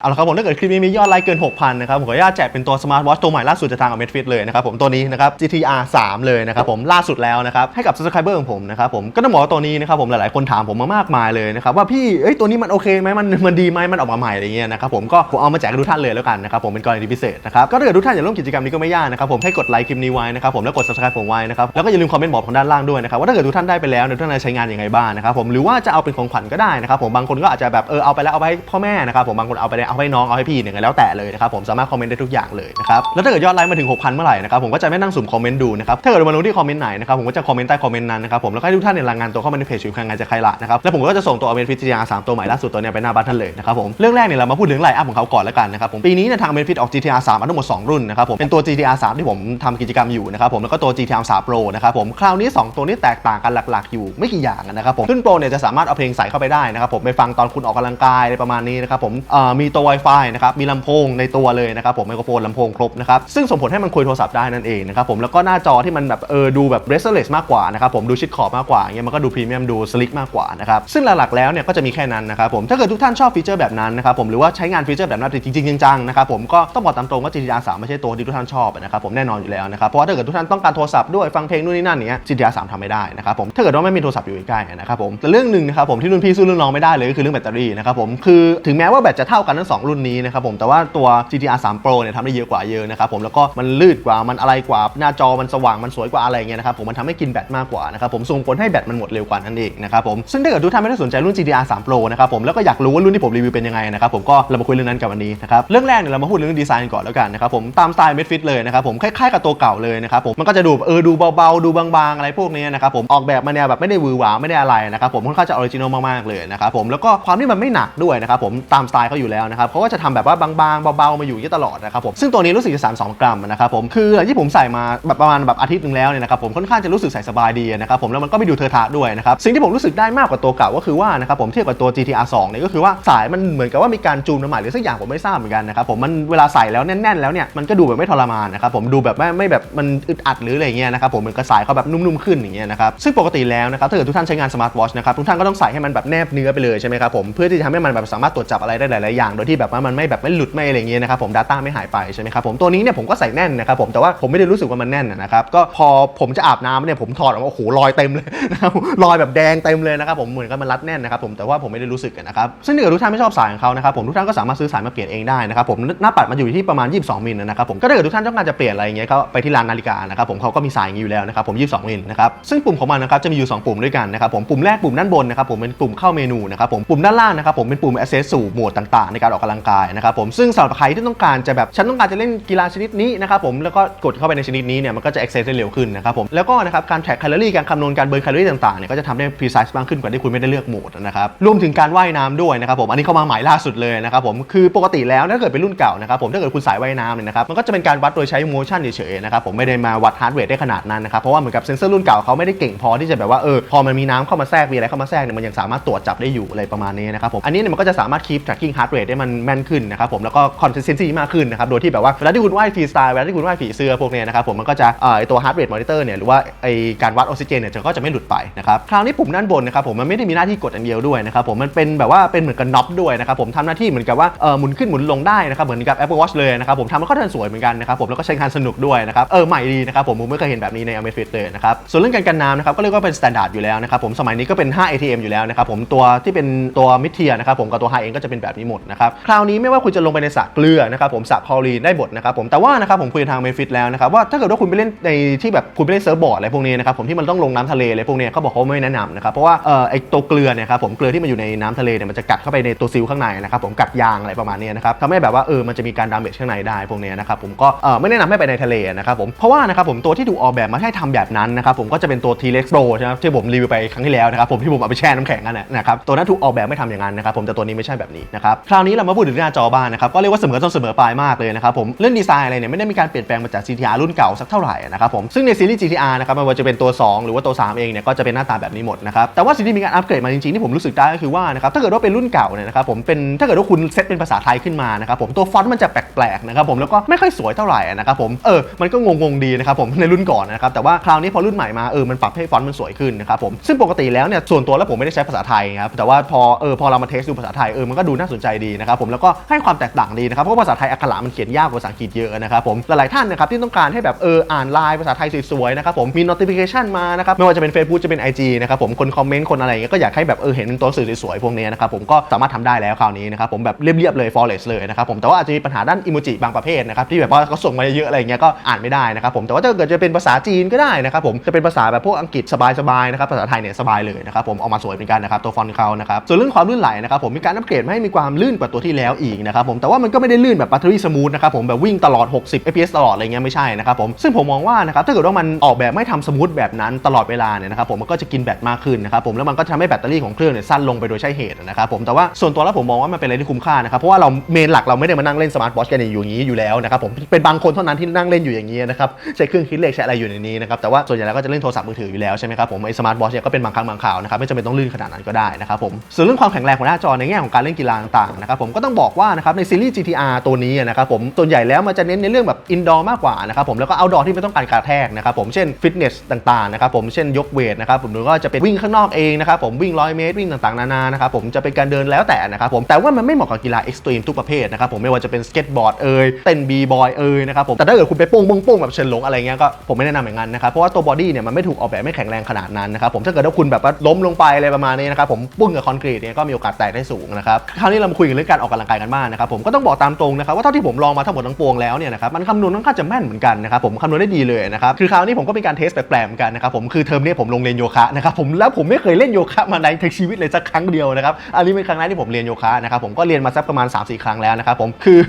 เอาละครับผมถ้าเกิดคลิปนี้มียอดไลค์เกิน 6,000 นะครับผมขออนุญาตแจกเป็นตัวสมาร์ทวอทตัวใหม่ล่าสุดจากทาง Amazfit เลยนะครับผมตัวนี้นะครับ GTR 3 เลยนะครับผมล่าสุดแล้วนะครับ ให้กับ subscriber ของผมนะครับผมก็ต้องบอกว่าตัวนี้นะครับผมหลายๆคนถามผมมามากมายเลยนะครับว่าพี่เอ้ยตัวนี้มันโอเคไหมมันมันดีไหมมันออกมาใหม่อะไรเงี้ยนะครับผมก็ผมเอามาแจกให้ทุกท่านเลยแล้วกันนะครับผมเป็นกรณีพิเศษนะครับก็ถ้าเกิดทุกท่านอยากร่วมกิจกรรมนี้ก็ไม่ยากนะครับผมให้กดไลค์คลิปนี้ไว้นะครับผมแล้วกด subscribe ผมไว้นะครับแล้วก็อย่าลืมคอมเมนต์บอกผมด้านล่างด้วยนะครับว่าถ้าเกิดทุกท่านได้ไปแล้วเนี่ยทุกท่านจะใช้งานยังไงบ้างนะครับผมหรือว่าจะเอาเป็นของขวัญก็ได้นะครับผมบางคนก็อาจจะแบบเออเอาไปแล้วเอาไปให้พ่อแม่นะครับผมบางคนเอาไปเอาให้น้องเอาให้พี่เนี่ยแล้วแต่เลยนะครับผมสามารถคอมเมนต์ได้ทุกอย่างเลยนะครับแล้วถ้าเกิดยอดไลค์มาถึง 6,000 เมื่อไหร่นะครับผมก็จะไม่นั่งสุ่มคอมเมนต์ดูนะครับถ้าเกิดมาลงที่คอมเมนต์ไหนนะครับผมก็จะคอมเมนต์ใต้คอมเมนต์นั้นนะครับผมแล้วก็ให้ทุกท่านเนี่ยรายงานตัวเข้ามาในเพจชิวคังงานจากใครละนะครับแล้วผมก็จะส่งตัวอเมริฟิตยาสามตัวใหม่ล่าสุดตัวเนี้ยไปหน้าบ้านท่านเลยนะครับผมเรื่องแรกเนี่ยเรามาพูดถึงไลน์อัพของเขาก่อนแล้วกันนะครับผมปีนี้เนี่ยทางอเมริฟิตออก GTR 3มาทั้งหมด2รุ่นนะครับผมเป็นตัว GTR 3ที่ผมทำกิจกรรมอยู่นะครับผมแล้วก็ตัว GTR 3 Pro นะครับผมคราวนี้ 2 ตัวนี้แตกต่างกันหลักๆ อยู่ไม่กี่อย่างนะครับผมรุ่น Pro เนี่ยจะสามารถเอาเพลงใส่เข้าไปได้นะครับผมไปฟังตอนคุณออกกำลังกายอะไรประมาณนี้นะครับผมเอ่อมีตัว Wi-Fi นะครับ มีลำโพงในตัวเลยนะครับผมไมโครโฟนลำโพงครบนะครับ ซึ่งส่งผลให้มันคุยโทรศัพท์ได้นั่นเองนะครับผม แล้วก็หน้าจอที่มันแบบเออดูแบบ restless มากกว่านะครับผม ดูชิดขอบมากกว่าเงี้ยมันก็ดูพรีเมียมดูสลิกมากกว่านะครับ ซึ่งหลักๆแล้วเนี่ยก็จะมีแค่นั้นนะครับผม ถ้าเกิดทุกท่านชอบฟีเจอร์แบบนั้นนะครับผม หรือว่าใช้งานฟีเจอร์แบบนั้นจริงๆจังๆนะครับผมก็ต้องบอกตามตรงว่า GTR 3ไม่ใช่ตัวที่ทุกท่านชอบนะครับผมแน่นอนอยู่แล้วนะครับเพราะว่าถ้าเกิดทุกท่านต้องการโทรศัพท์ด้วยฟังเพลงนู่นนี่นั่นเนี้ย GTR 3ทำไม่ได้นะครับผมถ้าเกิดว่าไม่มีโทรศัพท์อยู่ใกล้นะครับผมแต่เรื่องหนึ่งนะครับผมที่รุ่นพี่สู้รุ่นน้องไม่ได้เลยก็คือเรื่องแบตเตอรี่นะครับผมคือถึงแม้ว่าแบตจะเท่ากันทั้งสองรุ่นนี้นะครับผมแต่ว่าตัว GTR 3 Pro เนี่ยทำได้เยอะกว่าเยอะนะครับผมแล้วก็มันลื่นกว่ามันอะไรกว่าหน้าจอมันสว่างมันสวยกว่าอะไรเงี้ยนะครับผมมันทำให้กินแบตมากกว่านะครับผมส่งผลให้แบตมันหมดเร็วกว่านั่นเองนะครับผมซึ่งถ้าเกิดทุกท่านไม่ได้สนใจรุ่น GTR 3 Pro นะครับผมแล้วก็อยากรู้ว่ารุ่นที่ผมรีวิวเป็นยังไงนะครับผมก็เรามาคุยเรื่องนั้นกันวันนี้นะครับเรื่องแรกเนี่ยเรามาพูดเรื่องดีไซน์ก่อนแล้วกันนะครับผมตามสไตล์เมดฟิตเลยนะครับผมคล้ายๆกับตัวเก่าเลยนะครับผมมันก็จะดูเออดูเบาๆดูบางๆ อะไรพวกนี้นะครับผมออกแบบมาแนวแบบไม่ได้วือหวาไม่ได้อะไรนะครับผมค่อนข้างจะออริจินอลมากๆเลยนะครับผมแล้วก็ความที่มันไม่หนักด้วยนะครับผมตามสไตล์เขาอยู่แล้วนะครับเขาก็จะทำแบบว่าบางๆเบาๆมาอยู่อย่างนี้ตลอดนะครับผมซึ่งตัวนี้รู้สึกจะ32กรัมนะครับผมคือหลังที่ผมใส่มาแบบประมาณแบบอาทิตย์หนึงแล้วเนี่ยนะครับผมค่อนข้างจะรู้สึกใส่สบายดีนะครับผมแล้วมันก็ไม่ดูเทอะทะด้วยนะครับสิ่งที่ผมรู้สึกได้มากกว่าตัวเก่าก็คือว่านะครับผมเทียบกับตัว GTR 2เนี่ยก็คือว่าสายมันเหมือนกับว่ามีการจูนมาใหม่หรือสักอย่างผมไม่ทราบเหมือนกันนะครับผมมันเวลาใส่แล้วแน่นๆแล้วเนี่ยมันก็ดูแบบไม่ทรมานนะครับผมดูแบบไม่ไม่แบบมันอึดอัดหรืออะไรเงี้ยนะครับผมเหมือนกระสายเขาแบบนุ่มๆขึ้นอย่างเงี้ยนะครับซึ่งปกติแล้วนะครับถ้าเกิดทุกท่านใช้งานสมาร์ทวอชนะครับทุกท่านก็ต้องใส่ให้มันแบบแนบเนื้อไปเลยใช่ไหมครับผมเพื่อที่จะทำให้มันแบบสามารถตรวจจับอะไรได้หลายๆอย่างโดยที่แบบว่ามันไม่แบบไม่หลุดไม่อะไรเงี้ยนะครับผม Data ไม่หายไปใช่ไหมครับผมตัวนี้เนี่ยผมก็ใส่แน่นนะครับผมแต่ว่าผมไม่ได้รู้สึกว่ามันแน่นนะครับก็พอผมจะอาบน้ำเนี่ยผมถอดออกมาโอ้โหรอยเต็มเลยนะครับรอยแบบแดงเต็มเลยนะครับผมเหมือนกับมันรัดแน่นนะครับผมแต่ว่าผมไม่ได้รู้สึกนะครับซึ่งถ้าเกิดทุกท่านไม่ชอบสายของเขานะครับผมทุกท่านก็สามารถซื้อสายมาเปลี่ยนเองได้นะครับผมหน้าปัดมันอยู่ที่ประมาณ 22 มิลนะครับผมก็ถ้าเกิดทุกท่านต้องการจะเปลี่ยนอะไรเงี้ยก็ไปที่ร้านนาฬิกานะครับผมเขาก็มีสายอย่างนี้อยู่แล้วนะครับผม 22 มิลนะครับซึ่งปุ่มของมันนะครับจะมีอยู่ 2 ปุ่มด้วยกันนะครับผมปุ่มแรกปุ่มด้านบนนะครับผมเป็นปุ่มเข้าเมนูนะครับผมปุ่มด้านล่างนะครับผมเป็นปุ่ม access สู่โหมดต่างๆในการออกกำลังกายนะครับผมซึ่งสำหรับใครที่ต้องการจะแบบฉันต้องการจะเล่นกีฬาชนิดนี้นะครับผมแล้วก็กดเข้าไปในชนิดนี้เนี่ยมันก็จะ access ได้เร็วขึ้นนะครับผมแล้วก็นะครับการแท็กแคลอรี่การคำนวณการเบิร์นแคลอรี่ต่างๆเนี่ยก็จะทำได้ precise มากขึ้นกว่าที่คุณไม่ได้เลือกโหมดนะครับรวมถึงการว่ายน้ำด้วยนะครับผมอันนี้เข้ามาใหม่ล่าสุดเลยนะครับผมคือปกติแล้วถ้าเกิดเป็นรุ่นเก่านะครับผมถ้าเกิดคุณสายว่ายน้ำเนี่ยนะครับมันก็จะเป็นการวัดโดยใช้ motion เฉยๆนะครับผมไม่ได้มาวัด heart rate ได้ขนาดนั้นนะครับเพราะว่าเหมือนกับเซนเซอร์รุ่นเก่าเขาไม่ได้เก่งพอที่จะแบบว่าเออพอมันมีน้ำเข้ามาแทรกมีอะไรเข้ามาแทรกเนี่ยมันยังสามารถตรวจจับได้อยู่อะไรประมาณนี้นะครับผมอันนี้เนี่ยมันก็จะสามารถ keep tracking heart rate ได้มันแม่นขึ้นนะครับผมแล้วก็ consistency มากขึ้นนะครับโดยที่แบบว่าเวลาที่คุณว่ายฟรีสไตล์เวลาที่คุณว่ายผีเสื้อพวกเนี้ยนะครับผมมันก็จะไอตัว heart rate monitor เนี่ยหรือว่าไอการวัดออกซิเจนเนี่ยจะก็จะไม่หลุดไปนะครับคราวนี้ปุ่มด้านบนนะครับผมมันไม่ได้มีหน้าที่กดอันเดียวด้วยนะครับผมมันเป็นแบบว่าเป็นเหมือนกับน็อปด้วยนะครับผมทำหน้าที่เหมือนกับว่าเออหมุนขึ้นหมุนลงได้นะครับเหมือนกับ Apple Watch เลยนะครับผมทำแล้วก็ทันสวยเหมือนกันนะครับผมแล้วก็ใช้งานสนุกด้วยนะครับเออใหม่ดีนะครับผมผมไม่เคยเห็นแบบนี้ใน Amazfit เลยนะครับส่วนเรื่องการกันน้ำนะครับก็เรียกว่าเป็น standard อยู่แล้วนะครับผมสมัยนี้ก็เป็น 5 ATM อยู่แล้วนะครับผมตัวที่เป็นตัวมิดเทียนะครับผมกับตัว high เองก็จะเป็นแบบนี้หมดนะครับคราวนี้ไม่ว่าคุณจะลงไปในสระเกลือนะครับผมสระคลอรีนได้หมดนะครับผมแต่ว่านะครับผมคุยทาง Amazfit แล้วนะครับว่าถ้าเกิดว่าคุณไปเล่นในที่แบบคุณไปเล่นเซิร์ฟบอร์ดอะไรพวกนี้นะครับผมที่มันต้องลงน้ำทะเลอะไรพวกนี้เขาบอกเขาไม่แนะนำนะครับเพราะว่าเออไอตัวเกลือเนี่ยครับผมเกลือที่มันอยู่ในน้ำทะเลเนี่ยมันจะกัดเข้าไปในตัวซิลข้างในนะครับผมกัดยางอะไรประมาณนี้นะครับทำให้แบบว่าเออมันจะมีการดามเมจข้างในได้พวกนี้นะครับผมก็เออไม่แนะนำให้ไปในทะเลนะครับผมเพราะว่านะครับผมตัวที่ถูกออกแบบมาให้ทำแบบนั้นนะครับผมก็จะเป็นตัว T-Rex Pro ใช่ไหมที่ผมรีวิวไปครั้งที่แล้วนะครับผมที่ผมเอาไปแช่น้ำแข็งกันนะครับตัวนั้นถูกออกแบบไม่ทำอย่างนั้นนะครับผมแต่ตัวนี้ไม่ใช่แบบนี้นะครับคราวนี้เรามาพูดถึงหน้าจอบ้างนะครับก็เรียกว่าเสมอต้นเสมอปลายมากเลยนะครับผมเรื่องดีไซน์อะไรเนี่ยไม่ได้มีการเปลี่ยนแปลงมาจาก GTR รุ่นเก่าสักเท่าไหร่นะครับผมซึ่งในซีรีส์ GTR นะครับไม่ว่าจะเป็นตัว 2 หรือว่าตัว 3 เองเนี่ยก็จะเป็นหน้าตาแบบนี้หมดนะครับแต่ว่าสิ่งที่มีการอัปเกรดมาจริงๆที่ผมรู้สึกได้ก็คือว่านะครับถ้าเกิดว่าเป็นรุ่นเก่าเนี่ยนะครับผมเป็นถ้าเกิดว่าคุณเซตเป็นภาษาไทยขึ้นมานะครับผมตัวฟอนต์มันจะแปลกๆนะครับผมแล้วก็ไม่ค่อยสวยเท่าไหร่นะครับผมเออมันก็งงๆดีนะครับผมในรุ่นก่อนนะครับแต่ว่าคราวนี้พอรุ่นใหม่มาเออมันปรับให้ฟอนต์มันสวยขึ้นนะครับผมซึ่งปกติแล้วเนี่ยส่วนตัวแล้วผมไม่ได้ใช้ภาษาไทยครับแต่ว่าพอเออพอเรามาเทสดูภาษาไทยเออมันก็ดูน่าสนใจดีนะนะครับผมแล้วก็ให้ความแตกต่างดีนะครับเพราะภาษาไทยอักขระมันเขียนยากกว่าภาษาอังกฤษเยอะนะครับผมหลายๆท่านนะครับที่ต้องการให้แบบเอออ่านไลน์ภาษาไทยสวยๆนะครับผมมี notification มานะครับไม่ว่าจะเป็น Facebook จะเป็น IG นะครับผมคนคอมเมนต์คนอะไรเงี้ยก็อยากให้แบบเออเห็นเป็นตัวสื่อสวยๆพวกนี้นะครับผมก็สามารถทำได้แล้วคราวนี้นะครับผมแบบเรียบๆเลย flawless เลยนะครับผมแต่ว่าอาจจะมีปัญหาด้านอิโมจิบางประเภทนะครับที่แบบว่าเขาส่งมาเยอะๆอะไรเงี้ยก็อ่านไม่ได้นะครับผมแต่ว่าถ้าเกิดจะเป็นภาษาจีนก็ได้นะครับผมจะเป็นภาษาแบบพวกอังกฤษสบายๆนะครับภาษาไทยเนี่ยสบายเลยนะครับผมออกมาสวยเหมือนกันนะครับตัวฟอนต์เขานะครับส่วนเรื่องความลื่นไหลนะครับผมมีการอัปเกรดมาให้มีความลื่นกว่าตัวัวที่แล้วอีกนะครับผมแต่ว่ามันก็ไม่ได้ลื่นแบบบัตเตอรี่สมูทนะครับผมแบบวิ่งตลอด 60 fps ตลอดอะไรเงี้ยไม่ใช่นะครับผมซึ่งผมมองว่านะครับถ้าเกิดว่ามันออกแบบไม่ทำสมูทแบบนั้นตลอดเวลาเนี่ยนะครับผมมันก็จะกินแบตมากขึ้นนะครับผมแล้วมันก็ทำให้แบตเตอรี่ของเครื่องเนี่ยสั้นลงไปโดยใช่เหตุนะครับผมแต่ว่าส่วนตัวแล้วผมมองว่ามันเป็นอะไรที่คุ้มค่านะครับเพราะว่าเราเมนหลักเราไม่ได้มานั่งเล่นสมาร์ทวอทกันอยู่อย่างนี้อยู่แล้วนะครับผมเป็นบางคนเท่านั้นที่นั่งเล่นอยู่อย่างนี้นะครับใช้เครื่องคิดเลขใช้อะไรอยู่ในนี้นะครับแต่ว่าส่วนใหญ่แล้วก็จะเล่นโทรศัพท์มือถืออยู่แล้วใช่ไหมครับผมไอ้สมาร์ทวอทเนี่ยก็เป็นบางครั้งบางคราวนะครับไม่จำเป็นต้องลื่นขนาดนั้นก็ได้นะครับผมส่วนเรื่องความแข็งแรงของหน้าจอในแง่ของการเล่นกีฬาต่างๆนะครับผมก็ต้องบอกว่านะครับในซีรีส์ GTR ตัวนี้นะครับผมส่วนใหญ่แล้วมันจะเน้นในเรื่องแบบอินดอร์มากกว่านะครับผมแล้วก็เอาดอร์ที่ไม่ต้องการการแทกนะครับผมเช่นฟิตเนสต่างๆนะครับผมเช่นยกเวทนะครับผมหรือว่าจะเป็นวิ่งข้างนอกเองนะครับผมวิ่งร้อยเมตรวิ่งต่างๆนานานะครับผมจะเป็นการเดินแล้วแต่นะครับผมแต่ว่ามันไม่เหมาะกับกีฬาเอ็กซ์ตรีมทุกประเภทนะครับผมไม่ว่าจะเป็นสเก็ตบอร์ดเอ่ยเต้นบีบอยเอ่ยนะครับผมแต่ถ้าเกิดคุณไปโป้งโป้งโป้งแบบเฉินหลงอะไรเงี้ยก็ผมไม่แนะนำอย่างนั้นนะครับเพราะว่าตัวบอดี้เนี่ยมันไม่ถูกออกแบบไม่แข็งแรงขนาดนั้นนะครับผมถ้าเกิดว่าคุณแบบว่าล้มลงไปอะไรประมาณนี้นะครับผมปุ้งกับคอนกรีตเนี่ยก็มีโอกาสแตกได้สูงนะครับคราวนี้เรามาคุยกันเรื่องการออกกำลังกายกันบ้างนะครับผมก็ต้องบอกตามตรงนะครับว่าเท่าที่ผมลองมาทั้งหมดทั้งปวงแล้วเนี่ยนะครับมันคำนวณค่อนข้างจะแม่นเหมือนกันนะครับผมคำนวณได้ดีเลยนะครับคือคราวนี้ผมก็มีการเทสแปลกๆเหมือนกันนะครับผมคือเทอมนี้ผมลงเรียนโยคะนะครับผมแล้วผมไม่เคยเล่นโยคะมาในทั้งชีวิตเลยสักครั้งเดียวนะครับอันนี้เป็นครั้งแรกที่ผมเรียนโยคะนะครับผมก็เรียนมาสักประมาณ3-4ครั้งแล้วนะครับผมคือ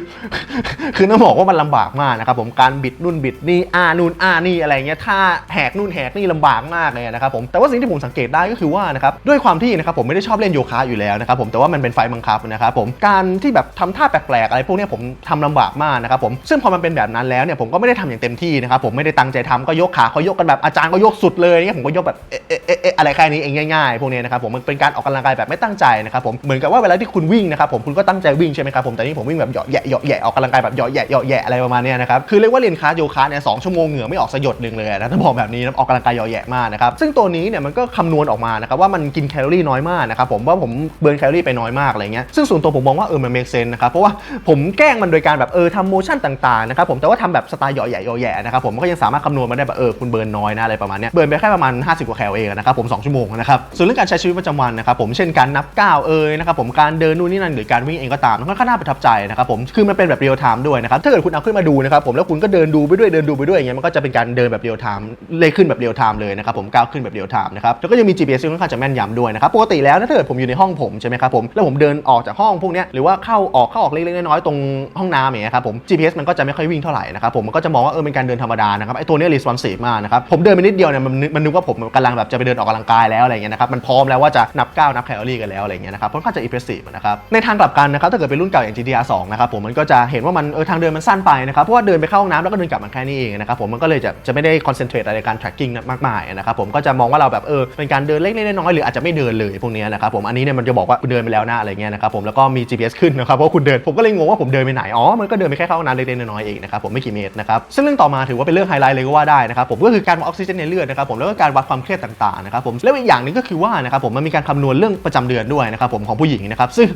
คือต้องบอกว่ามันลำบากมากนะครับผมการบิดนู่นบิดนี่อ่านู่นอ่านี่อะไรเงี้ยถ้าแหกนู่นแหกนี่ลำบากมากเลยนะครับผมแต่ว่าสิ่งที่ผมสังเกตได้ก็คือว่านะครับด้วยความที่นะครับผมไม่ได้ชอบเล่นโยคะอยู่แล้วนะครับผมแต่ว่ามันเป็นไฟบังคับนะครับผมกการที่แบบทำท่าแปลกๆอะไรพวกนี้ผมทำลำบากมากนะครับผมซึ่งพอมันเป็นแบบนั้นแล้วเนี่ยผมก็ไม่ได้ทำอย่างเต็มที่นะครับผมไม่ได้ตั้งใจทำก็ยกขาเขายกกันแบบอาจารย์ก็ยกสุดเลยเนี่ยผมก็ยกแบบเอ๊ะเอ๊ะเอ๊ะอะไรแค่นี้เองง่ายๆพวกนี้นะครับผมมันเป็นการออกกำลังกายแบบไม่ตั้งใจนะครับผมเหมือนกับว่าเวลาที่คุณวิ่งนะครับผมคุณก็ตั้งใจวิ่งใช่ไหมครับผมแต่นี่ผมวิ่งแบบเหยาะแยะเหยาะแยะออกกำลังกายแบบเหยาะแยะเหยาะแยะอะไรประมาณนี้นะครับคือเรียกว่าเรียนคลาสโยคะเนี่ยสองชั่วโมงเหงื่อไม่ออกสยดหนึ่งเลยนะถ้าบอกแบบนี้นะออกกำลังกายเหยาะแยะมากนะครับซึ่งตัวนี้เนี่ยมันก็คำนวณออกมานะครับว่ามันกินแคลอรี่น้อยมากนะครับผมว่าผมเบิร์นแคลอรี่ไปน้อยมากอะไรเงี้ยซึ่งส่วนตัวผมมองว่าเออมันเมคเซนนะครับเพราะว่าผมแกล้งมันโดยการแบบเออทำโมชั่นต่างๆนะครับผมแต่ว่าทำแบบสไตล์หยาะแหยะเหยาะแยะนะครับผมก็ยังสามารถคำนวณมาได้แบบเออคุณเบิร์นน้อยนะอะไรประมาณนี้เบิร์นไปแค่ประมาณ 50 กว่าแคลเองนะครับผม2ชั่วโมงนะครับส่วนเรื่องการใช้ชีวิตประจำวันนะครับผมเช่นการนับก้าวเอ่ยนะครับผมการเดินนู่นนี่นั่นหรือการวิ่งเองก็ตามมันค่อนข้างน่าประทับใจนะครับผมคือมันเป็นแบบเรียลไทม์ด้วยนะครับถ้าเกิดคุณเอาขึ้นมาดูนะครับผมแล้วคุณก็เดินดูไปด้วยเดินดูไปด้วยอย่างเงี้ยมันก็จะเป็นการเดินแบบเรียลไทม์เลยขึ้นแบบเรียลไทม์เลยนะครับผมก้าวขึ้นแบบเรียลไทม์นะครับแล้วก็ยังมี GPS ซึ่ค่อนข้างจะแม่นยำด้วยนะครับปกติแล้วถ้าเกิดผมอยู่ในห้องผมใช่ไหมครับผมแล้วผมเดินออกจากห้องพวกเนี้ยหรือว่าเข้าออกเข้าออกเล็กๆน้อยๆตรงห้องน้ำอย่างเงี้ยครับผม GPS มันก็จะไม่ค่อยวิ่งเท่าไหร่นะครับผมมันก็จะมองว่าเออเป็นการเดินธรรมดานะครับไอ้ตัวเนี้ย responsive มากนะครับผมเดินไปนิดเดียวเนี่ยมันมันนึกว่าผมกำลังแบบจะไปเดินออกกำลังกายแล้วอะไรเงี้ยนะครับมันพร้อมแล้วว่าจะนับก้าวนับแคลอรี่กันแล้วอะไรเงี้ยนะครับค่อนข้างจะ impressive นะครับในทางกลับกันนะครับถ้าเกิดเป็นรุ่นเก่าอย่าง GTR 2นะครับผมมันก็จะเห็นว่ามันเออทางเดินมันสั้นไปนะครับเพราะว่าเดินไปเข้าห้องน้ำแล้วก็เดินกลับมาแค่นี้เองนะครับผมมันก็เลยจะจะไม่ได้ concentrate อะไรในการ tracking มากมายนะครับผมก็จะมองว่าเราแบบเออเป็นการเดินเล็กๆน้อยๆหรืออาจจะไม่เดินเลยพวกนี้นะครับผมอันนี้เนี่ยมันจะบอกว่าเดินไปแล้วนะอะไรเงี้ยนะครับผมแล้วก็มี GPS ขึ้นนะครับเพราะคุณเดินผมก็เลยงงว่าผมเดินไปไหนอ๋อมันก็เดินไปแค่เข้าห้น้ำเล็กๆน้อยๆเองนะครับผมไม่กี่เมตรนะครับซึ่งเรื่องต่อมาถือว่าเป็นเรื่องไฮไลท์เลยก็ว่าได้นะครับผมก็คือการวัดออกซิเจนในเลือดนะครับผมแล้วก็การวัดความเครียดต่างๆนะครับผมแล้วอีกอย่างนึงก็คือว่านะครับผมมันมีการคำนวณเรื่องประจำเดือนด้วยนะครับผมของผู้หญิงนะครับซึ่ง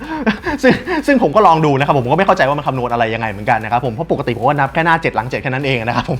ซึ่งซึ่งผมก็ลองดูนะครับผมก็ไม่เข้าใจว่ามันคำนวณอะไรยังไงเหมือนกันนะครับผมเพราะปกติผมก็นับแค่หน้าเจ็ดหลังเจ็ดแค่นั้นเองนะครับผม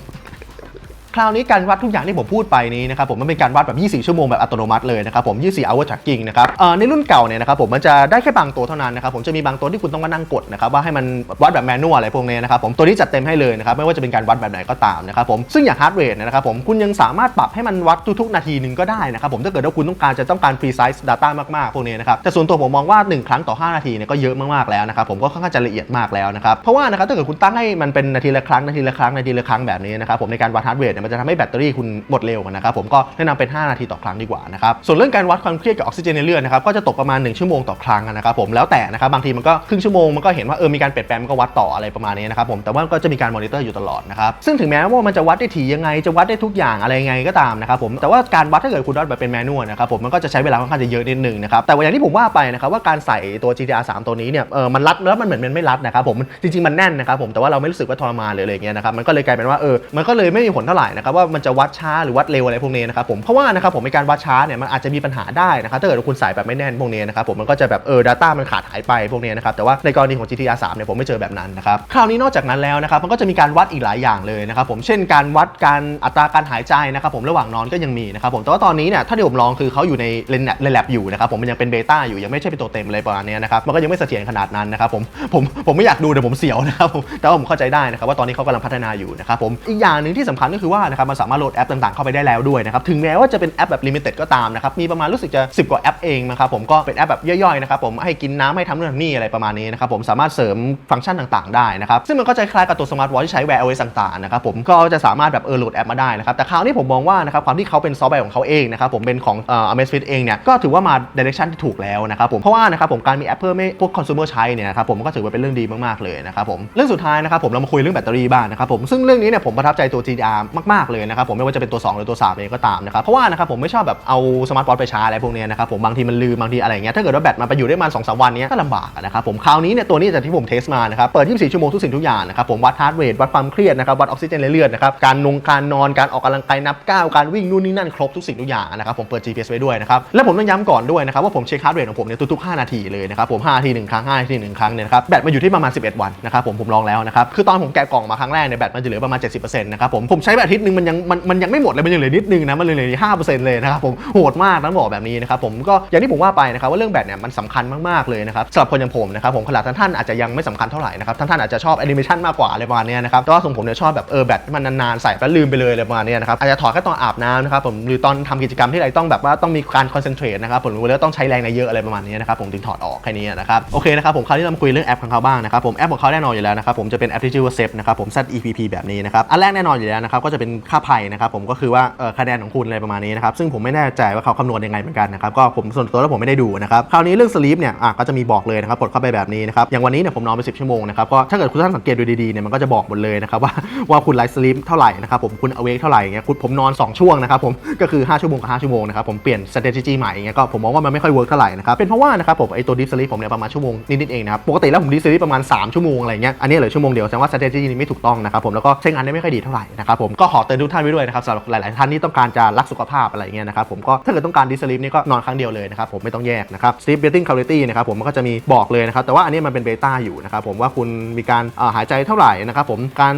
คราวนี้การวัดทุกอย่างที่ผมพูดไปนี้นะครับผมมันเป็นการวัดแบบ 24 ชั่วโมงแบบอัตโนมัติเลยนะครับผม24 hour tracking นะครับในรุ่นเก่าเนี่ยนะครับผมมันจะได้แค่บางตัวเท่านั้นนะครับผมจะมีบางตัวที่คุณต้องมานั่งกดนะครับว่าให้มันวัดแบบแมนนวลอะไรพวกนี้นะครับผมตัวนี้จัดเต็มให้เลยนะครับไม่ว่าจะเป็นการวัดแบบไหนก็ตามนะครับผมซึ่งอย่าง heart rate เนยนะครับผมคุณยังสามารถปรับให้มันวัดทุกๆนาทีหนึ่งก็ได้นะครับผมถ้าเกิดว่าคุณต้องการจะต้องการ precise data มากๆพวกนี้นะครับแต่ส่วนตัวผมมองว่า 1 ครั้งต่อ 5 นาทีเนี่ยก็เยอะมากๆแล้วนะครับผมก็ค่อนข้างจะละเอียดมากแล้วนะครับเพราะว่านะครับถ้าเกิดคุณตั้งให้มันเป็นนาทีละครั้งนาทีละครั้งนาทีละครั้งแบบนี้นะครับผมในการวัด heart rate เนี่ยมันจะทำให้แบตเตอรี่คุณหมดเร็วนะครับผมก็แนะนำเป็น 5 นาทีต่อครั้งดีกว่านะครับส่วนเรื่องการวัดความเครียดกับออกซิเจนในเลือดนะครับก็จะตกประมาณ 1 ชั่วโมงต่อครั้งนะครับผมแล้วแต่นะครับบางทีมันก็ครึ่งชั่วโมงมันก็เห็นว่าเออมีการเปลี่ยนแปลงมันก็วัดต่ออะไรประมาณนี้นะครับผมแต่ว่าก็จะมีการมอนิเตอร์อยู่ตลอดนะครับซึ่งถึงแม้ว่ามันจะวัดได้ถี่ยังไงจะวัดได้ทุกอย่างอะไรยังไงก็ตามนะครับผมแต่ว่าการวัดถ้าเกิดคุณวัดแบบเป็นแมนนวลนะครับผมมันก็จะใช้เวลาค่อนข้างจะเยอะนิดนึงนะครับแต่ว่าอย่างที่ผมว่าไปนะครับว่าการใส่ตัว GTR 3 ตัวนี้เนี่ยเออมันรัดแล้วมันเหมือนมันไม่รัดนะครับผมจริงๆมันแน่นนะครับผมแต่ว่าเราไม่รู้สึกว่าทรมานหรืออะไรเงี้ยนะครับมันก็เลยกลายเป็นว่าเออมันก็เลยไม่มีผลเท่าไหร่นะครับว่ามันจะวัดช้าหรือวัดเร็วอะไรพวกนี้นะครับผมเพราะว่านะครับผมในการวัดช้าเนี่ยมันอาจจะมีปัญหาได้นะครับถ้าเกิดคุณใส่แบบไม่แน่นพวกนี้นะครับผมมันก็จะแบบเออ data มันขาดหายไปพวกนี้นะครับแต่ว่าในกรณีของ GTR 3เนี่ยผมไม่เจอแบบนั้นนะครับคราวนี้นอกจากนั้นแล้วนะครับมันก็จะมีการวัดอีกหลายอย่างเลยนะครับผมเช่นการวัดการอัตราการหายใจนะครับผมระหว่างนอนก็ยังมีนะครับผมแต่ว่าตอนนี้เนี่ยถ้าที่ผมลองคือเขาอยู่ในเลนแลบอยู่นะครับผมมันยังเป็นเบต้าอยู่ยังไม่ใช่เป็นตัวเต็มเลยประมาณนี้นะครับมันก็ยังไม่เสถียรขนาดนั้นนะครับผมผมผมไม่อยากดูแต่ผมเสียวนะครับผมแต่ว่าผมเข้าใจได้นะครับว่าตอนนี้เขากำลังพัฒนาอยู่นะครับผมอีกอย่างหนึ่งที่สำคัญก็คือว่านะครับมันสามารถโหลดแอปต่างๆเข้าไปได้แล้วด้วยนะครับถึงแม้ว่าจะเป็นแอปแบบลิมิเต็ดก็ตามนะครับมีประมาณรู้สึกจะ 10 กว่าแอปเองนะครับผมก็เป็นแอปแบบย่อยๆนะครับผมให้กินน้ำให้ทำนู่นทำนี่อะไรประมาณนี้นะครับผมสามารถเสริมฟังก์ชันต่างๆ ได้นะครับซึ่งมันก็จะคล้ายกับตัวสมาร์ทวอทที่ใช้ Wear OS ต่างๆนะครับผมก็จะสามารถแบบเออโหลดแอปมาได้นะครับแต่คราวนี้ผมมองว่านะครับความที่เขาเป็นซอฟต์แวร์ของเขาเองนะครับผมเป็นของเอ่อ Amazfit เองเนี่ยก็ถือว่ามาดิเรกชันที่ถูกแล้วนะครับผมเพราะว่านะครับผมการมีแอปเพิ่มให้พวกคอน sumer ใช้เนี่ยนะครับผมก็ถือว่าเป็นเรื่องดีมากๆเลยนะครับผมเรื่องสุดท้ายนะครับผมเรามาคุยเรื่องแบตเตอรี่บ้างนะครับผมซึ่งเรื่องนี้เนี่ยผมประทับใจตัว GTR มากากๆเลยนะครับผมไม่ว่าจะเป็นตัว 2 หรือตัว 3 เองก็ตามนะครับเพราะว่านะครับผมไม่ชอบแบบเอาสมาร์ทวอทไปชาร์จอะไรพวกนี้นะครับผมบางทีมันลืมบางทีอะไรเงี้ยถ้าเกิดว่าแบตมันไปอยู่ได้มาณสองสามวันเนี้ยก็ลำบากนะครับผมคราวนี้เนี่ยตัวนี้จากที่ผมเทสมานะครับเปิด 24 ชั่วโมงทุกสิ่งทุกอย่างนะครับผมวัดฮาร์ดเรทวัดความเครียดนะครับวัดออกซิเจนในเลือดนะครับการนงการนอนการออกกำลังกายนับก้าวการวิ่งนู่นนี่นั่นครบทุกสิ่งทุกอย่างนะครับผมเปิด GPS ไว้ด้วยนะครับและผมต้องย้ำก่อนด้วยนะครับว่าผมเช็คฮาร์ดเรทของผมเนี่ยทุกๆ 5 นาทีเลยนะครับผม5นาทีหนึ่งครั้ง5นาทีหนึ่งครั้งเนี่ยนะครับแบตมันอยู่ที่ประมาณ 11 วันนะครับผมผมลองแล้วนะครับคือตอนผมแกะกล่องมาครั้งแรกเนี่ยแบตมันจะเหลือประมาณ 70%นะครับผมผมใช้แบตอาทิตนึงมันยังมันมันยังไม่หมดเลยมันยังเหลือนิดนึงนะมันเหลือห้าเปอร์เซ็นต์เลยนะครับผมโหดมากต้องบอกแบบนี้นะครับผมก็อย่างที่ผมว่าไปนะครับว่าเรื่องแบตเนี่ยมันสำคัญมากๆเลยนะครับสำหรับคนอย่างผมนะครับผมขนาดท่านๆอาจจะยังไม่สำคัญเท่าไหร่นะครับท่านๆอาจจะชอบแอนิเมชันมากกว่าอะไรประมาณนี้นะครับแต่ว่าส่วนผมเนี่ยชอบแบบเออแบตที่มันนานๆใส่แล้วลืมไปเลยอะไรประมาณนี้นะครับอาจจะถอดแค่ตอนอาบน้ำนะครับผมหรือตอนทำกิจกรรมที่ไรต้องแบบว่าต้องมีการคอนเซนเทรตนะครับผมหรือว่าต้องใช้แรงในเยอะอะไรประมาณนี้นะครับผมถึงถอดออกแค่นี้นะครับโอเคนะครับผมคราวนี้เราคุยเรื่องแอปของเขาบ้างนะครับผมแอปของเขาแน่นอนอยู่แล้วนะครับผมจะเป็นแอปที่ชื่อว่า Zep นะครับผม Z E P P แบบนี้นะครับอันแรกแน่นอนอยู่แล้วนะครับก็จะเป็นค่าไพ่นะครับผมก็คือว่าคะแนนของคุณอะไรประมาณนี้นะครับซึ่งผมไม่แน่ใจว่าเขาคำนวณยังไงเหมือนกันนะครับก็ผมส่วนตัวแล้วผมไม่ได้ดูนะครับคราวนี้เรื่อง sleep เนี่ยอะก็จะมีบอกเลยนะครับกดเข้าไปแบบนี้นะครับอย่างวันนี้เนี่ยผมนอนไป 10 ชั่วโมงนะครับก็ถ้าเกิดคุณท่านสังเกตดูดีๆเนี่ยมันก็จะบอกหมดเลยนะครับว่าว่าคุณไลฟ์สลีปเท่าไหร่นะครับผมคุณ awake เท่าไหร่เงี้ยคุณผมนอน 2 ช่วงนะครับผมก็คือ 5 ชั่วโมงกับ5ชั่วโมงนะครับผมเปลี่ยน strategy ใหม่เงี้ยก็ผมมองว่ามันไม่ค่อยเวิร์กเท่าไหร่นะครับเป็นเพราะว่านะครับผมไอตัว deep sleep ผมเนี่ยประมาณชั่วโมงนิดๆเองนะครับปกติแล้วผม deep sleep ประมาณ3ชั่วโมงอะไรเงี้ยอันนี้เหลือชั่วโมงเดียวแสดงว่า strategy นี้ไม่ถูกต้องนะครับผมแล้วก็ใช้งานได้ไม่ค่อยดีเท่าไหร่นะครับผมก็ขอเตือนทุกท่านไว้ด้วยนะครับสำหรับหลาย ๆ ท่านที่ต้องการจะรักสุขภาพอะไรเงี้ยนะครับผมก็ถ้าเกิดต้องการ deep sleep นี่ก็นอนครั้งเดียวเลยนะครับผมไม่ต้องแยกนะครับ sleep breathing quality นะครับผมมันก็จะมีบอกเลยนะครับแต่ว่าอันนี้มันเป็นเบต้าอยู่นะครับผมว่าคุณมีการหายใจเท่าไหร่นะครับผมการ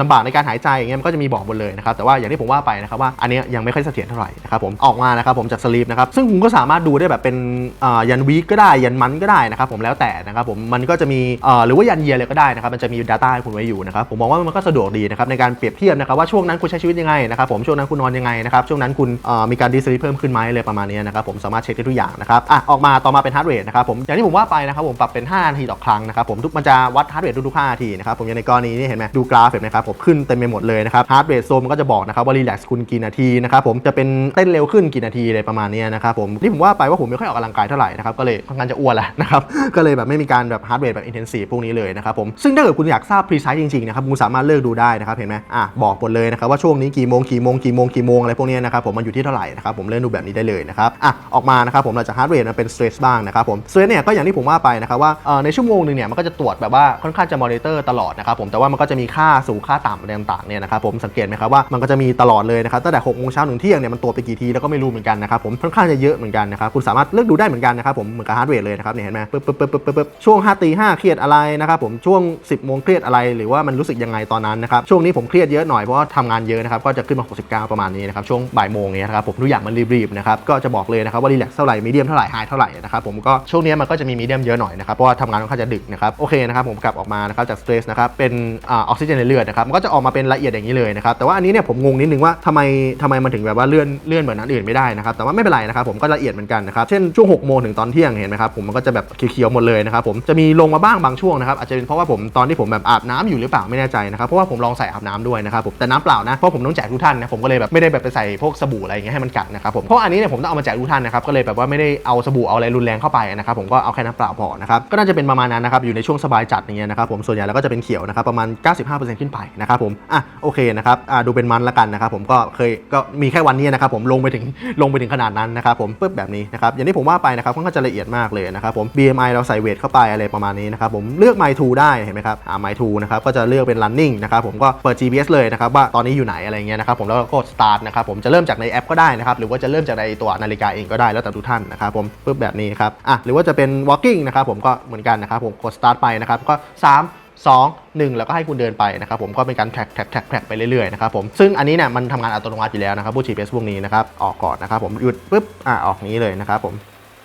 ลำบากในการหายใจอย่างเงี้ยมันก็จะมีบอกหมดเลยนะครับแต่ว่าอย่างที่ผมว่าไปนะครับว่าอันนี้ยังไม่ค่อยเสถียรเท่าไหร่นะครับผมออกมานะครับผมจาก sleep นะครับซึ่งคุณก็สามารถดูได้แบบเป็นยันวีก็ได้ยันมันก็ได้นะครับผมแล้วแต่นะครับผมมันก็จะมีหรือว่ายันเยียเลยก็ได้นะครับมันจะมี data ให้คุณไว้อยู่นะครับผมมองว่ามันก็สะดวกดีนะครับในการเปรียบเทียบนะครับว่าช่วงนั้น้นคุณใช้ชีวิตยังไงนะครับผมช่วงนั้นคุณนอนยังไงนะครับช่วงนั้นคุณมีการดีสลีเพิ่มขึ้นไหมเลยประมาณนี้นะครับผมสามารถเช็คได้ทุกอย่างนะครับอะออกมาต่อมาเป็นฮาร์ดเรทนะครับผมอย่างที่ผมว่าไปนะครับผมปรับเป็น 5 นาทีต่อครั้งนะครับผมทุกมันจะวัดฮาร์ดเรททุกๆ5นาทีนะครับผมอย่างในกรณีนี้เห็นไหมดูกราฟเห็นไหมครับผมขึ้นเต็มไปหมดเลยนะครับฮาร์ดเรทโซนมันก็จะบอกนะครับว่ารีแลกซ์คุณกี่นาทีนะครับผมจะเป็นเต้นเร็วขึ้นกี่นาทีอะไรประมาณนี้นะครับผมที่ผมว่าไปว่าผมไม่ค่อยออกกำลังกายเท่าไหร่นะครับก็เลยค่อนข้างจะอ้วนแหละนะครับก็เลยแบบไม่มีการแบบฮาร์ดเรทแบบอินเทนซีฟพวกนี้เลยนะครับผมซึ่งถ้าเกิดคุณอยากทราบ precise จริงๆนะครับคุณสามารถเลือกดูได้นะครับเห็นไหมอะบอกหมดเลยนะครับับว่าช่วงนี้กี่โมงกี่โมงกี่โมงกี่โมงอะไรพวกนี้นะครับผมมันอยู่ที่เท่าไหร่นะครับผมเลื่อนดูแบบนี้ได้เลยนะครับอะออกมานะครับผมเราจะฮาร์ดเรทมันเป็นสเตรสบ้างนะครับผมสเตรสเนี่ยก็อย่างที่ผมว่าไปนะครับว่าในชั่วโมงหนึ่งเนี่ยมันก็จะตรวจแบบว่าค่อนข้างจะมอนิเตอร์ตลอดนะครับผมแต่ว่ามันก็จะมีค่าสูงค่าต่ำอะไรต่างๆเนี่ยนะครับผมสังเกตไหมครับว่ามันก็จะมีตลอดเลยนะครับตั้งแต่6โมงเช้าถึงเที่ยงเนี่ยมันตรวจไปกี่ทีแล้วก็ไม่รู้เหมือนกันนะครับผมค่อนข้างจะเยอะเหมือนกันนะครับคุณสามารถเลือกดูได้เหมือนกันนะครับผมเหมือนกับฮาร์ดเรทเลยนะครับเนี่ยเห็นไหมปึ๊บปึ๊บปึ๊บปึ๊บปึ๊บปึ๊บช่วง5ตี5เครียดอะไรนะครับผมช่วง 10โมงเครียดอะไรหรือว่ามันรู้สึกยังไงตอนนั้นนะครับช่วงนี้ผมเครียดเยอะหน่อยเพราะทำงานานเยอะนะครับก็จะขึ้นมา 69 ประมาณนี้นะครับช่วงบ่ายโมงเนี่ยนะครับผมทุกอย่างมันรีบๆนะครับก็จะบอกเลยนะครับว่ารีแลกซ์เท่าไหร่มีเดียมเท่าไหร่ไฮเท่าไหร่นะครับผมก็ช่วงนี้มันก็จะมีมีเดียมเยอะหน่อยนะครับเพราะว่าทำงานค่อนข้างจะดึกนะครับโอเคนะครับผมกลับออกมานะครับจากสเตรสนะครับเป็นอ่าออกซิเจนในเลือดนะครับมันก็จะออกมาเป็นละเอียดอย่างนี้เลยนะครับแต่ว่าอันนี้เนี่ยผมงงนิดนึงว่าทำไมทำไมมันถึงแบบว่าเลื่อนเลื่อนเหมือนอันอื่นไม่ได้นะครับแต่ว่าไม่เป็นไรนะครับผมก็ละเอียดเหมือนกันนะครับเช่นช่วง6โมงถึงตอนเที่ยงเห็นไหมครับผมมันก็จะแบบเขียวๆหมดเลยนะครับผมจะมีลงมาบ้างบางช่วงนะครับอาจจะเป็นเพราะว่าผมตอนที่ผมแบบอาบน้ำอยู่หรือเปล่าไม่แน่ใจนะครับเพราะว่าผมลองใส่อาบน้ำด้วยนะครับผมแต่น้ำเปล่านะเพราะผมต้องแจกทุกท่านนะผมก็เลยแบบไม่ได้แบบไปใส่พวกสบู่อะไรอย่างเงี้ยให้มันกัดนะครับผมเพราะอันนี้เนี่ยผมต้องเอามาแจกทุกท่านนะครับก็เลยแบบว่าไม่ได้เอาสบู่เอาอะไรรุนแรงเข้าไปนะครับผมก็เอาแค่น้ำเปล่าพอนะครับก็น่าจะเป็นประมาณนั้นนะครับอยู่ในช่วงสบายจัดอย่างเงี้ยนะครับผมส่วนใหญ่แล้วก็จะเป็นเขียวนะครับประมาณ 95%ขึ้นไปนะครับผมอะโอเคนะครับอะดูเป็นมันละกันนะครับผมก็เคยก็มีแค่วันนี้นะครับผมลงไปถึงลงไปถึงขนาดนั้นนะครับผมปึ๊บแบบนี้นะครับอย่างที่ผมว่าไปนะครับค่อนข้างจะละเอียดมากเลยนะครับผม BMI เราใส่เวทเข้าไปอะไรประมาณนี้นะครับผมเลือก My t o ได้เห็นไหมครับอ่า My t o นะครับก็จะเลือกเป็น running นะครับผมก็เปิด GPS เลยนะครับว่าตอนนี้อยู่ไหนอะไรเงี้ยนะครับผมแล้วก็กด start นะครับผมจะเริ่มจากในแอปก็ได้นะครับหรือว่าจะเริ่มจากในตัวนาฬิกาเองก็ได้แล้วแต่ทุกท่านนะครับผมปึ๊บแบบนี้ครับอะหรือว่าจะเป็น walking นะครับผมก็เหมือนกันนะครับผมกด start ไปนะครับก็ 3 2 1 แล้วก็ให้คุณเดินไปนะครับผมก็เป็นการแท็กแท็กแท็กแท็กไปเรื่อยๆนะครับผมซึ่งอันนี้เนี่ยมันทำงานอัตโนมัติอยู่แล้วนะครับพวก GPS พวกนี้นะครับออกก่อนนะครับผมหยุดปุ๊บอะออกนี้เลยนะครับผม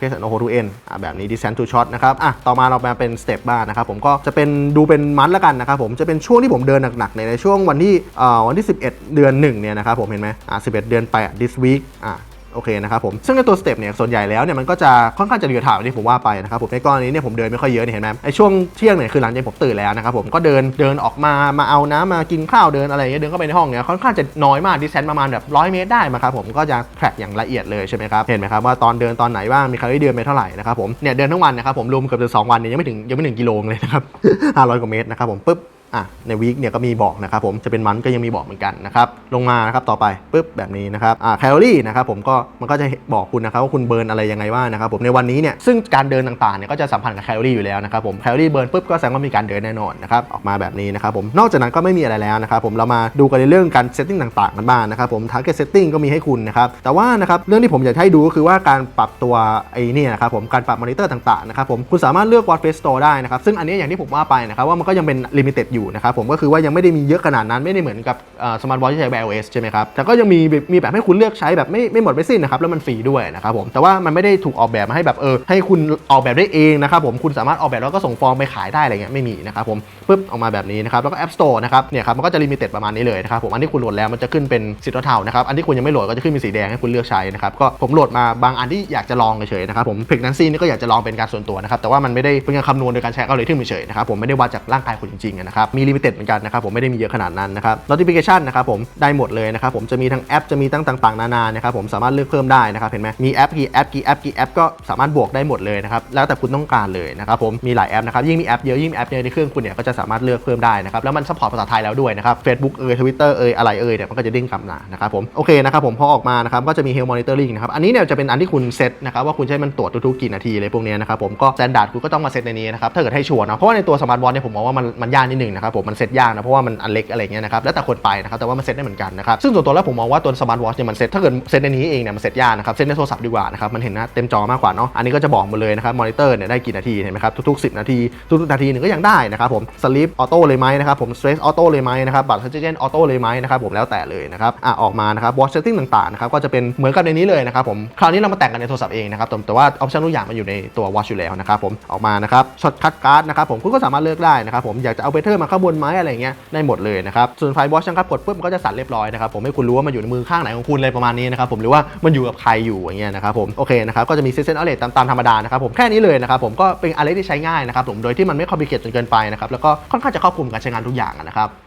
เพสโนโฮทูเอ็นแบบนี้ descent to shot นะครับอะต่อมาเรามาเป็นสเต็ปบ้างนะครับผมก็จะเป็นดูเป็นมันละกันนะครับผมจะเป็นช่วงที่ผมเดินหนักๆในในช่วงวันที่เอ่อวันที่ 11 เดือน1เนี่ยนะครับผมเห็นไหมอะ11 เดือน8 this week อะ โอเคนะครับผมซึ่งในตัวสเต็ปเนี่ยส่วนใหญ่แล้วเนี่ยมันก็จะค่อนข้างจะเดือดถาวที่ผมว่าไปนะครับผมในกรณีเนี่ยผมเดินไม่ค่อยเยอะเนี่ยเห็นไหมไอช่วงเที่ยงเนี่ยคือหลังจากผมตื่นแล้วนะครับผมก็เดินเดินออกมามาเอาน้ำมากินข้าวเดินอะไรเงี้ยเดินเข้าไปในห้องเนี่ยค่อนข้างจะน้อยมากดิสแซนประมาณแบบร้อยเมตรได้มาครับผมก็จะแทร็กอย่างละเอียดเลยใช่ไหมครับเห็นไหมครับว่าตอนเดินตอนไหนบ้างมีใครได้เดินไปเท่าไหร่นะครับผมเนี่ยเดินทั้งวันนะครับผมรวมเกือบจะสองวันเนี่ยยังไม่ถึงยังไม่ถึงกิโลเลยนะครับ500กว่าเมตรนะครับผมปุ๊บ อะในวีคเนี่ยก็มีบอกนะครับผมจะเป็นมันก็ยังมีบอกเหมือนกันนะครับลงมานะครับต่อไปปุ๊บแบบนี้นะครับอ่าแคลอรี่นะครับผมก็มันก็จะบอกคุณนะครับว่าคุณเบิร์นอะไรยังไงบ้างนะครับผมในวันนี้เนี่ยซึ่งการเดินต่างๆเนี่ยก็จะสัมพันธ์กับแคลอรี่อยู่แล้วนะครับผมแคลอรี่เบิร์นปุ๊บก็แสดงว่ามีการเดินแน่นอนนะครับออกมาแบบนี้นะครับผมนอกจากนั้นก็ไม่มีอะไรแล้วนะครับผมเรามาดูกันในเรื่องการเซตติ้งต่างๆกันบ้างนะครับผม target setting ก็มีให้คุณนะครับแต่ว่านะครับเรื่องที่ผมอยากให้ดูก็คือว่าการปรับตัวไอ้นี่นะครับผมการปรับมอนิเตอร์ต่างๆนะครับผมคุณสามารถเลือก Watch Face Store ได้นะครับซึ่งอันนี้อย่างที่ผมว่าไปนะครับว่ามันก็ยังเป็น limited อยูู่่นะครับผมก็คือว่ายังไม่ได้มีเยอะขนาดนั้นไม่ได้เหมือนกับสมาร์ทวอทที่ใช้แบบ iOS ใช่ไหมครับแต่ก็ยังมีมีแบบให้คุณเลือกใช้แบบไม่ไม่หมดไม่สิ้นนะครับแล้วมันฟรีด้วยนะครับผมแต่ว่ามันไม่ได้ถูกออกแบบมาให้แบบเออให้คุณออกแบบได้เองนะครับผมคุณสามารถออกแบบแล้วก็ส่งฟอร์มไปขายได้อะไรเงี้ยไม่มีนะครับผมปึ๊บออกมาแบบนี้นะครับแล้วก็ App Store นะครับเนี่ยครับมันก็จะลิมิเต็ดประมาณนี้เลยนะครับผมอันที่คุณโหลดแล้วมันจะขึ้นเป็นสีเทาๆนะครับอันที่คุณยังไม่โหลดก็จะขึ้นเป็นสีแดงให้คุณเลือกใช้นะครับก็ผมโหลดมาบางอันที่อยากจะลองเฉยๆนะครับผมเพกนันซี่นี่ก็อยากจะลองเป็นการส่วนตัวนะครับแต่ว่ามันไม่ได้เป็นการคำนวณโดยการใช้เอัลกอริทึมเฉยๆนะครับผมไม่ได้วัดจากร่างกายคุณจริงๆนะครับมีลิมิเต็ดเหมือนกันนะครับผมไม่ได้มีเยอะขนาดนั้นนะครับ notification นะครับผมได้หมดเลยนะครับผมจะมีทั้งแอปจะมีตั้งต่าง ๆ นานานะครับผมสามารถเลือกเพิ่มได้นะครับเห็นไหมมีแอปกี่แอปกี่แอปกี่แอปก็สามารถบวกได้หมดเลยนะครับแล้วแต่คุณต้องการเลยนะครับผมมีหลายแอปนะครับยิ่งมีแอปเยอะยิ่งแอปเยอะในเครื่องคุณเนี่ยก็จะสามารถเลือกเพิ่มได้นะครับแล้วมันซัพพอร์ตภาษาไทยแล้วด้วยนะครับ Facebook เอ่ย Twitter เอ่ยอะไรเอ่ยเนี่ยมันก็จะเด้งกลับมานะครับผมโอเคนะครับผมพอออกมานะครับก็จะมี health monitoring นะครับอันนี้เนี่ยจะเป็นอันที่คุณเซตนะครับว่าคุณใช้มันตรวจทุกๆกี่นาทีเลยพวกนี้นะครับผมก็ standard คุณก็ต้องมาเซตในนี้นะครับถ้าเกิดให้ชัวร์เนาะเพราะว่าในตัวสมาร์ทวอทเนี่ยผมมองว่ามันมันยากนิดนึงนะครับผมมันเซ็ตยากนะเพราะว่ามันอันเล็กอะไรเงี้ยนะครับแล้วแต่คนไปนะครับแต่ว่ามันเซ็ตได้เหมือนกันนะครับซึ่งส่วนตัวแล้วผมมองว่าตัวสมาร์ทวอทเนี่ยมันเซ็ตถ้าเกิดเซ็ตในนี้เองเนี่ยมันเซ็ตยากนะครับเซ็ตในโทรศัพท์ดีกว่านะครับมันเห็นหน้าเต็มจอมากกว่าเนาะอันนี้ก็จะบอกหมดเลยนะครับมอนิเตอร์เนี่ยได้กี่นาทีเห็นไหมครับทุกๆ10 นาทีทุกๆนาทีหนึ่งก็ยังได้นะครับผมสลิปออโต้เลยไหมนะครับผมสเตรสออโต้เลยไหมนะครับบัตรออกซิเจนออโต้เลยไหมนะครับผมแล้วแต่เลยนะครับอะออกมานะครับวอชเซตติ้งต่างๆนะครับก็จะเป็นเหมือนกับในนี้เลยนะครับผมคราวนี้เรามาแต่งกันในโทรศัพท์เองนะครับแต่แต่ว่าออปชั่นทุกอย่างมันอยู่ในตัววอชอยู่แล้วนะครับผมออกมานะครับช็อตคัทการ์ดนะครับผมคุณก็สามารถเลือกได้นะครับผมอยากจะเอาเบเทอร์มาข้างบนไหมอะไรเงี้ยได้หมดเลยนะครับส่วนไฟวอชนะครับกดปุ๊บมันก็จะสั่นเรียบร้อยนะครับผมให้คุณรู้ว่ามันอยู่ในมือข้างไหนของคุณเลยประมาณนี้นะครับผมหรือว่ามันอยู่กับใครอยู่อย่างเงี้ยนะครับผมโอเคนะครับก็จะมีเซสเซนอเลตตามตามธรรมดานะครับผมแค่นี้เลยนะครับผมก็เป็นอะไรที่ใช้ง่ายนะครับผมโดยที่มันไม่คอมพลีเคทจนเกินไปนะครับแล้วก็ค่อนข้างจะครอบคลุมการใช้งานทุกอย่างนะครับ